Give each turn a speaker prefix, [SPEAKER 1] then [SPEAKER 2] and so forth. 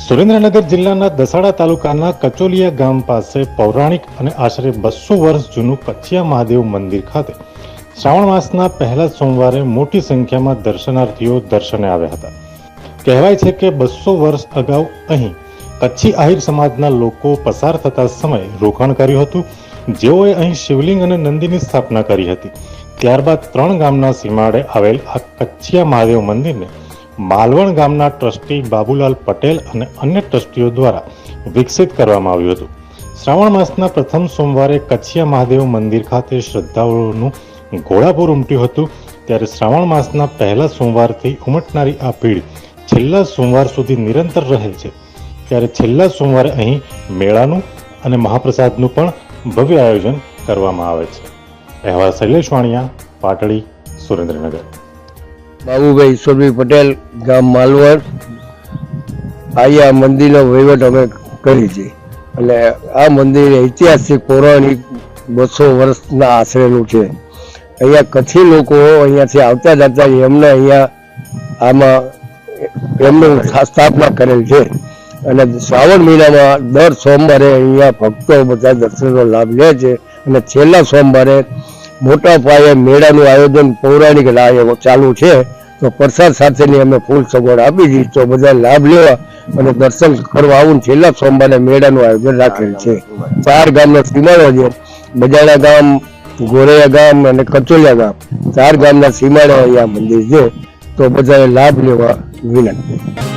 [SPEAKER 1] સુરેન્દ્રનગર જિલ્લાના દસાડા તાલુકાના કચોલિયા ગામ પાસે પૌરાણિક અને આશરે બસો વર્ષ જૂનું કચ્છિયા મહાદેવ મંદિર ખાતે શ્રાવણ માસના પહેલા સોમવારે મોટી સંખ્યામાં દર્શનાર્થીઓ દર્શને આવ્યા હતા. કહેવાય છે કે બસો વર્ષ અગાઉ અહીં કચ્છી આહિર સમાજના લોકો પસાર થતા સમયે રોકાણ કર્યું હતું. જેઓએ અહીં શિવલિંગ અને નંદીની સ્થાપના કરી હતી. ત્યારબાદ ત્રણ ગામના સીમાડે આવેલ આ કચ્છિયા મહાદેવ મંદિરને માલવણ ગામના ટ્રસ્ટી બાબુલાલ પટેલ અને અન્ય ટ્રસ્ટીઓ દ્વારા વિકસિત કરવામાં આવ્યું હતું. શ્રાવણ માસના પ્રથમ સોમવારે કચ્છિયા મહાદેવ મંદિર ખાતે શ્રદ્ધાળુઓનું ઘોડાપુર ઉમટ્યું હતું. ત્યારે શ્રાવણ માસના પહેલા સોમવારથી ઉમટનારી આ ભીડ છેલ્લા સોમવાર સુધી નિરંતર રહે છે. ત્યારે છેલ્લા સોમવારે અહીં મેળાનું અને મહાપ્રસાદનું પણ ભવ્ય આયોજન કરવામાં આવે છે. અહેવાલ શૈલેષ વાણિયા, પાટડી, સુરેન્દ્રનગર.
[SPEAKER 2] બાબુભાઈ ઈશ્વરભાઈ પટેલ, ગામ માલવડ. આ મંદિરનો વહીવટ અમે કરી છે. એટલે આ મંદિર ઐતિહાસિક, પૌરાણિક બસો વર્ષના આશરેનું છે. અહીંયા કચ્છી લોકો અહીંયાથી આવતા જતા એમને અહીંયા આમાં એમનું સ્થાપના કરેલ છે. અને શ્રાવણ મહિનામાં દર સોમવારે અહીંયા ભક્તો બધા દર્શનનો લાભ લે છે. અને છેલ્લા સોમવારે મોટા પાયે મેળાનું આયોજન પૌરાણિક લા- ચાલુ છે. તો પ્રસાદ સાથેની અમે ફૂલ સગવડ આપી દીધી તો બધા લાભ લેવા અને દર્શન કરવા આવું છેલ્લા સોમવારે મેળાનું આયોજન રાખેલ છે. ચાર ગામના સીમાડો છે. બજાડા ગામ ગોરૈયા ગામ અને કચોલિયા ગામ. ચાર ગામના સીમાડે અહીંયા મંદિર છે. તો બધાએ લાભ લેવા વિનંતી.